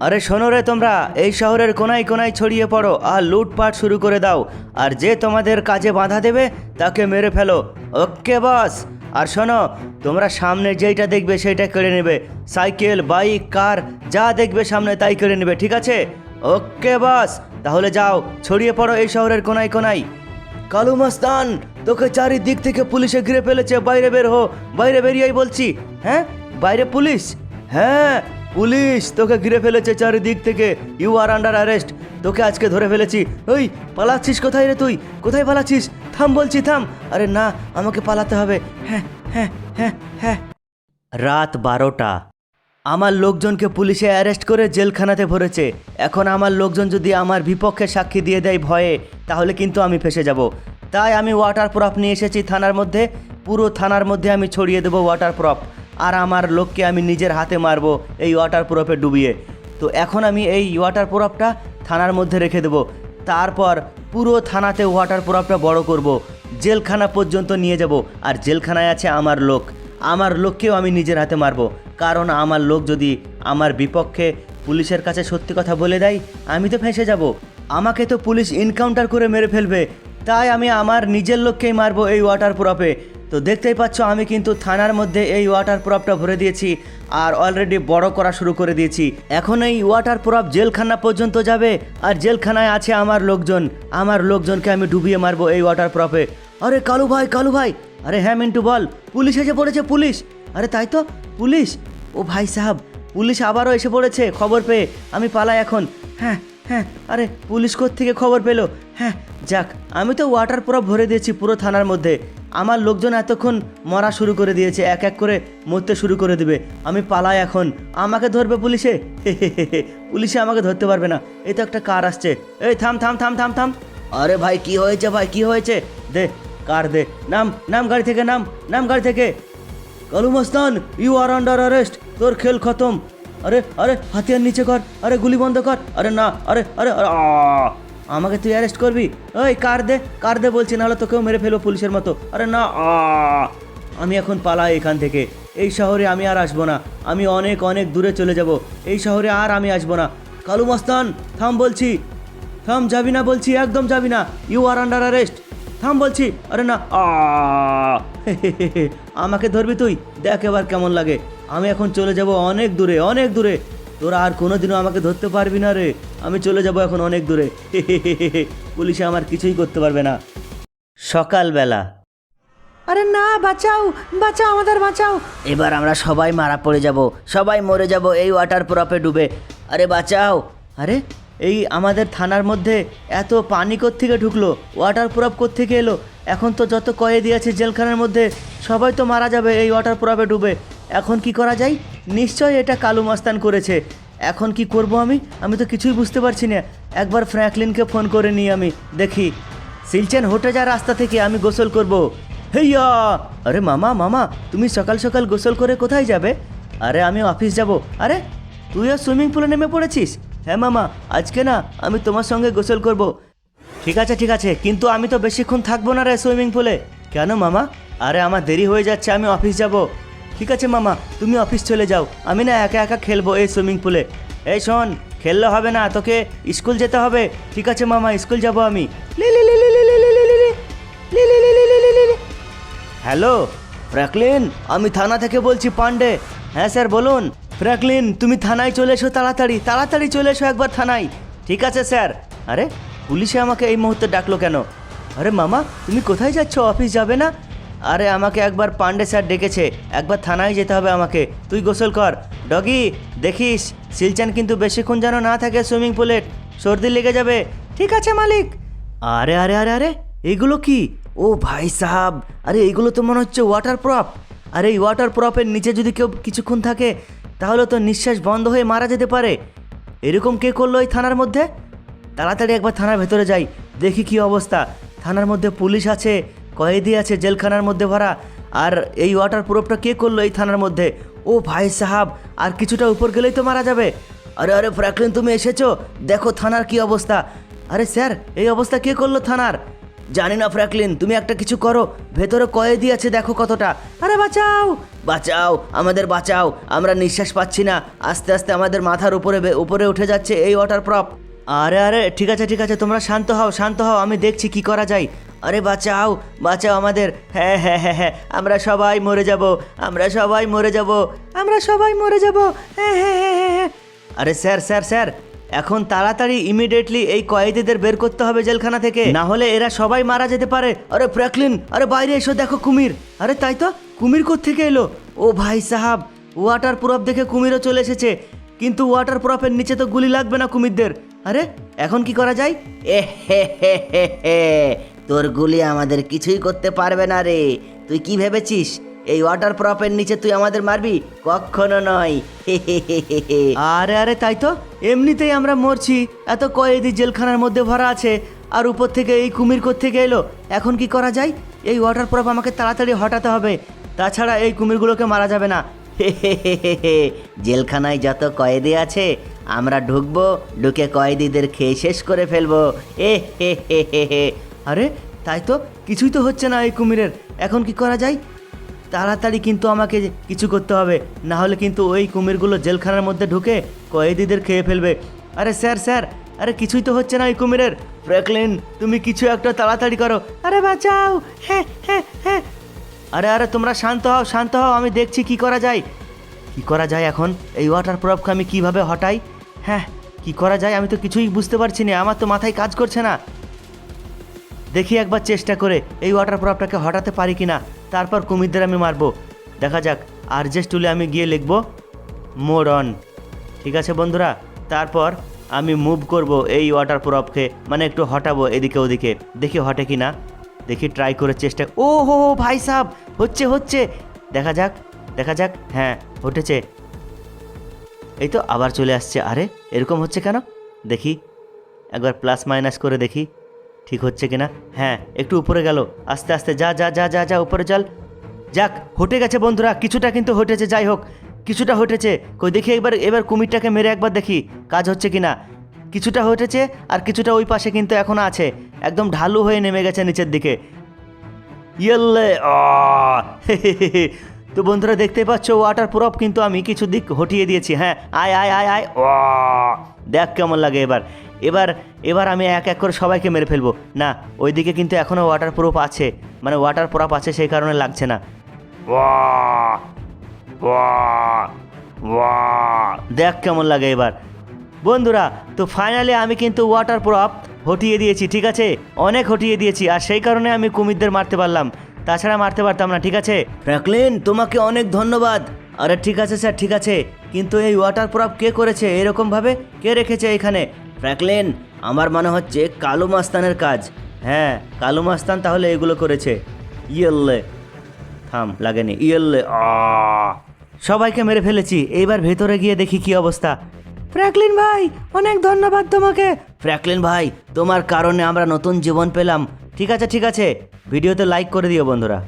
আরে শোনো রে তোমরা, এই শহরের কোনায় কোনায় ছড়িয়ে পড়ো আর লুটপাট শুরু করে দাও। আর যে তোমাদের কাজে বাধা দেবে, তাকে মেরে ফেলো। ওকে, বস। আর শোনো, তোমরা সামনে যেইটা দেখবে, সেইটা কেড়ে নেবে। সাইকেল, বাইক, কার, যা দেখবে সামনে তাই কেড়ে নেবে, ঠিক আছে? ওকে, বস। তাহলে যাও, ছড়িয়ে পড়ো এই শহরের কোনায় কোনায়। কালু মাস্তান, তোকে চারিদিক থেকে পুলিশে ঘিরে ফেলেছে। বাইরে বের হো, বাইরে বেরিয়েই বলছি হ্যাঁ? বাইরে পুলিশ? হ্যাঁ। পুলিশ, তোকে ঘিরে ফেলেছে চারিদিক থেকে। ইউ আর আন্ডার অ্যারেস্ট তোকে আজকে ধরে ফেলেছি। ওই, পালাচ্ছিস কোথায় রে তুই? কোথায় পালাচ্ছিস? থাম বলছি, থাম। আরে না, আমাকে পালাতে হবে। হ্যাঁ হ্যাঁ হ্যাঁ হ্যাঁ। রাত বারোটা। আমার লোকজনকে পুলিশে অ্যারেস্ট করে জেলখানাতে ভরেছে। এখন আমার লোকজন যদি আমার বিপক্ষে সাক্ষী দিয়ে দেয় ভয়ে, তাহলে কিন্তু আমি ফেসে যাব। তাই আমি ওয়াটার প্রফ নিয়ে এসেছি থানার মধ্যে। পুরো থানার মধ্যে আমি ছড়িয়ে দেবো ওয়াটার প্রফ আর আমার লোককে আমি নিজের হাতে মারবো এই ওয়াটার প্রফে ডুবিয়ে। তো এখন আমি এই ওয়াটার প্রফটা থানার মধ্যে রেখে দেবো। তারপর পুরো থানাতে ওয়াটার প্রফটা বড় করব। জেলখানা পর্যন্ত নিয়ে যাব। আর জেলখানায় আছে আমার লোক। আমার লোককেও আমি নিজের হাতে মারবো। কারণ আমার লোক যদি আমার বিপক্ষে পুলিশের কাছে সত্যি কথা বলে দেয়, আমি তো ফেঁসে যাব। আমাকে তো পুলিশ এনকাউন্টার করে মেরে ফেলবে। তাই আমি আমার নিজের লোককেই মারবো এই ওয়াটার প্রপে তো দেখতেই পাচ্ছ, আমি কিন্তু থানার মধ্যে এই ওয়াটার প্রপটা ভরে দিয়েছি আর অলরেডি বড় করা শুরু করে দিয়েছি। এখন এই ওয়াটার প্রপ জেলখানা পর্যন্ত যাবে আর জেলখানায় আছে আমার লোকজন। আমার লোকজনকে আমি ডুবিয়ে মারবো এই ওয়াটার প্রপে আরে কালু ভাই কালু ভাই! আরে হ্যাঁ মিন্টু বল। পুলিশ এসে পড়েছে, পুলিশ! আরে তাই তো, পুলিশ! ও ভাই সাহাব, পুলিশ আবারও এসে পড়েছে, খবর পেয়ে। আমি পালাই এখন। হ্যাঁ হ্যাঁ আরে পুলিশ থেকে খবর পেল? হ্যাঁ যাক, আমি তো ওয়াটার প্রপ ভরে দিয়েছি পুরো থানার মধ্যে। আমার লোকজন এতক্ষণ মরা শুরু করে দিয়েছে, এক এক করে মরতে শুরু করে দিবে। আমি পালাই এখন। আমাকে ধরবে পুলিশে? পুলিশে আমাকে ধরতে পারবে না। এই তো একটা কার আসছে। এই থাম থাম থাম থাম থাম। আরে ভাই, কি হয়েছে ভাই? কি হয়েছে? দে, কার দে? নাম নাম গাড়ি থেকে, নাম নাম গাড়ি থেকে। কালু মস্তান ইউ আর আন্ডার অ্যারেস্ট তোর খেল খতম। আরে আরে, হাতিয়ার নিচে কর। আরে, গুলি বন্ধ কর। আরে, না, আরে আরে! আমাকে তুই অ্যারেস্ট করবি? ওই কার দে কার দে বলছি, নাহলে তোকেও মেরে ফেলব পুলিশের মতো। আরে না! আমি এখন পালাই এখান থেকে। এই শহরে আমি আর আসব না। আমি অনেক অনেক দূরে চলে যাব। এই শহরে আর আমি আসব না। কালু মস্তান, থাম বলছি। থাম, যাবি না বলছি, একদম যাবি না। ইউ আর আন্ডার অ্যারেস্ট থাম বলছি। আরে না আমাকে ধরবি তুই? দেখ এবার কেমন লাগে। আমি এখন চলে যাব অনেক দূরে অনেক দূরে। তোরা আর কোনোদিনও আমাকে ধরতে পারবি না রে। আমি চলে যাব এখন অনেক দূরে। পুলিশে আমার কিছুই করতে পারবে না। সকালবেলা। আরে না বাঁচাও বাঁচাও আমাদের বাঁচাও। এবার আমরা সবাই মারা পড়ে যাব। সবাই মরে যাব এই ওয়াটার প্রপে ডুবে। আরে বাঁচাও। আরে এই আমাদের থানার মধ্যে এত পানি থেকে ঢুকলো? ওয়াটার প্রপ থেকে এলো? এখন তো যত কয়েদি আছে জেলখানার মধ্যে সবাই তো মারা যাবে এই ওয়াটার প্রপে ডুবে। এখন কি করা যায়? নিশ্চয়ই এটা কালু মাস্তান করেছে। এখন কি করব আমি? আমি তো কিছুই বুঝতে পারছি না। একবার ফ্র্যাঙ্কলিনকে ফোন করে নিই আমি। দেখি। সিলচেন হোটে যা রাস্তা থেকে আমি গোসল করব। হেইয়া! আরে মামা মামা, তুমি সকাল সকাল গোসল করে কোথায় যাবে? আরে আমি অফিস যাব। আরে তুইও সুইমিং পুলে নেমে পড়েছিস? হ্যাঁ মামা, আজকে না আমি তোমার সঙ্গে গোসল করব। ঠিক আছে ঠিক আছে, কিন্তু আমি তো বেশিক্ষণ থাকব না রে সুইমিং পুলে। কেন মামা? আরে আমার দেরি হয়ে যাচ্ছে, আমি অফিস যাব। ঠিক আছে মামা তুমি অফিস চলে যাও আমি না একা একা খেলব এই সুইমিং পুলে এই শোন খেললে হবে না তোকে স্কুল যেতে হবে ঠিক আছে মামা স্কুল যাব আমি হ্যালো ফ্র্যাঙ্কলিন আমি থানা থেকে বলছি পান্ডে হ্যাঁ স্যার বলুন ফ্র্যাঙ্কলিন তুমি থানায় চলে এসো তাড়াতাড়ি তাড়াতাড়ি চলে এসো একবার থানায় ঠিক আছে স্যার আরে পুলিশে আমাকে এই মুহূর্তে ডাকলো কেন আরে মামা তুমি কোথায় যাচ্ছ অফিস যাবে না আরে আমাকে একবার পান্ডে স্যার ডেকেছে, একবার থানায় যেতে হবে আমাকে। তুই গোসল কর। ডগি, দেখিস, সিলচান কিন্তু বেশিক্ষণ যেন না থাকে সুইমিং পুলে, সর্দি লেগে যাবে। ঠিক আছে, মালিক। আরে আরে আরে আরে, এগুলো কি? ও ভাই সাহাব, আরে এইগুলো তো মনে হচ্ছে ওয়াটার প্রপ। আরে এই ওয়াটার প্রপের নিচে যদি কেউ কিছুক্ষণ থাকে, তাহলে তো নিঃশ্বাস বন্ধ হয়ে মারা যেতে পারে। এরকম কে করল ওই থানার মধ্যে? তাড়াতাড়ি একবার থানার ভেতরে যাই, দেখি কি অবস্থা। থানার মধ্যে পুলিশ আছে কয়েদি আছে জেলখানার মধ্যে ভরা। আর এই ওয়াটার প্রুফটা কে করল এই থানার মধ্যে? ও ভাই সাহাব, আর কিছুটা উপর গেলেই তো মারা যাবে। আরে আরে, ফ্র্যাঙ্কলিন, তুমি এসেছ? দেখো থানার কি অবস্থা। আরে স্যার, এই অবস্থা কে করল থানার? জানি না ফ্র্যাকলিন তুমি একটা কিছু করো। ভেতরে কয়েদি আছে, দেখো কতটা। আরে বাঁচাও! বাঁচাও, আমাদের বাঁচাও। আমরা নিঃশ্বাস পাচ্ছি না। আস্তে আস্তে আমাদের মাথার উপরে উপরে উঠে যাচ্ছে এই ওয়াটার প্রপ। আরে আরে, ঠিক আছে ঠিক আছে, তোমরা শান্ত হও শান্ত হও, আমি দেখছি কি করা যায়। আরে বাঁচাও বাঁচাও আমাদের। হ্যাঁ হ্যাঁ হ্যাঁ হ্যাঁ আমরা সবাই মরে যাব আমরা সবাই মরে যাব আমরা সবাই মরে যাব। হ্যাঁ হ্যাঁ হ্যাঁ হ্যাঁ, হ্যাঁ। আরে স্যার স্যার স্যার এখন তাড়াতাড়ি ইমিডিয়েটলি এই কয়েদিদের বের করতে হবে জেলখানা থেকে। না হলে এরা সবাই মারা যেতে পারে। আরে ফ্র্যাকলিন আরে বাইরে এসো দেখো কুমির। আরে তাই তো কুমির থেকে এলো? ও ভাই সাহাব ওয়াটার প্রুফ দেখে কুমিরও চলে এসেছে। কিন্তু ওয়াটার প্রুফের নিচে তো গুলি লাগবে না কুমিরদের। আরে এখন কি করা যায়? এ হে হে হে হে। তোর গুলি আমাদের কিছুই করতে পারবে না রে। তুই কি ভেবেছিস? এই ওয়াটার প্রপের নিচে তুই আমাদের মারবি? কখনো নয়। আরে আরে তাই তো? এমনিতেই আমরা মরছি। এত কয়েদি জেলখানার মধ্যে ভরা আছে। আর উপর থেকে এই কুমির থেকে এলো? এখন কি করা যায়? এই ওয়াটার প্রপ আমাকে তাড়াতাড়ি হটাতে হবে। তাছাড়া এই কুমিরগুলোকে মারা যাবে না। জেলখানায় যত কয়েদি আছে আমরা ঢুকবো ঢুকে কয়েদিদের খেয়ে শেষ করে ফেলব। এ হে হে হে হে আরে, তাই তো, কিছুই তো হচ্ছে না এই কুমিরের। এখন কি করা যায়? তাড়াতাড়ি কিন্তু আমাকে কিছু করতে হবে, না হলে কিন্তু ওই কুমিরগুলো জেলখানার মধ্যে ঢুকে কয়েদিদের খেয়ে ফেলবে। আরে স্যার স্যার, আরে কিছুই তো হচ্ছে না ওই কুমিরের। ফ্র্যাকলিন তুমি কিছু একটা তাড়াতাড়ি করো। আরে বাঁচাও! হ্যাঁ হ্যাঁ হ্যাঁ। আরে আরে, তোমরা শান্ত হও শান্ত হও, আমি দেখছি কি করা যায়। কি করা যায় এখন? এই ওয়াটার প্রুফকে আমি কীভাবে হটাই? হ্যাঁ কি করা যায় আমি তো কিছুই বুঝতে পারছি না, আমার তো মাথায় কাজ করছে না। দেখি একবার চেষ্টা করে এই ওয়াটার প্রুফটাকে হটাতে পারি কি না তারপর কুমিরদের আমি মারবো। দেখা যাক, আর যে টুলে আমি গিয়ে লিখব মোর অন ঠিক আছে বন্ধুরা? তারপর আমি মুভ করব এই ওয়াটার প্রুফকে মানে একটু হটাবো এদিকে ওদিকে। দেখি হটে কি না দেখি ট্রাই করে চেষ্টা, ও হো হো, ভাই সাহ হচ্ছে হচ্ছে। দেখা যাক দেখা যাক হ্যাঁ হটেছে। এই তো আবার চলে আসছে। আরে, এরকম হচ্ছে কেন? দেখি, একবার প্লাস মাইনাস করে দেখি। ঠিক হচ্ছে কিনা? হ্যাঁ একটু উপরে গেল। আস্তে আস্তে যা যা যা যা যা, উপরে চল। যাক, হটে গেছে বন্ধুরা, কিছুটা কিন্তু হটেছে, যাই হোক। কিছুটা হটেছে। কই, দেখি একবার, এবার কুমিরটাকে মেরে একবার দেখি কাজ হচ্ছে কিনা। কিছুটা হটেছে আর কিছুটা ওই পাশে কিন্তু এখনও আছে। একদম ঢালু হয়ে নেমে গেছে নিচের দিকে। ইয়েলে তো বন্ধুরা দেখতে পাচ্ছ ওয়াটার প্রুফ কিন্তু আমি কিছু দিক হটিয়ে দিয়েছি। হ্যাঁ আয় আয় আয় আয় ও দেখ কেমন লাগে এবার। এবার এবার আমি এক এক করে সবাইকে মেরে ফেলব। না ওইদিকে কিন্তু এখনও ওয়াটার প্রুফ আছে। মানে ওয়াটার প্রুফ আছে সেই কারণে লাগছে না। ওয়া ওয়া ওয়া দেখ কেমন লাগে এবার। বন্ধুরা তো ফাইনালি আমি কিন্তু ওয়াটার প্রুফ হটিয়ে দিয়েছি ঠিক আছে? অনেক হটিয়ে দিয়েছি আর সেই কারণে আমি কুমিরদের মারতে পারলাম। তাছাড়া মারতে পারতাম না ঠিক আছে? ফ্র্যাঙ্কলিন তোমাকে অনেক ধন্যবাদ। আরে ঠিক আছে স্যার ঠিক আছে। কিন্তু এই ওয়াটার প্রুফ কে করেছে? এরকমভাবে কে রেখেছে এখানে? ফ্র্যাঙ্কলিন, আমার মনে হচ্ছে কালু মাস্তানের কাজ। হ্যাঁ কালু মাস্তান তাহলে এগুলো করেছে। ইয়েল্লে। থাম, লাগেনি। ইয়েল্লে সবাইকে মেরে ফেলেছি, এইবার ভেতরে গিয়ে দেখি কি অবস্থা। ফ্র্যাঙ্কলিন ভাই, অনেক ধন্যবাদ তোমাকে। ফ্র্যাঙ্কলিন ভাই, তোমার কারণে আমরা নতুন জীবন পেলাম। ঠিক আছে ঠিক আছে। ভিডিওতে লাইক করে দিও, বন্ধুরা।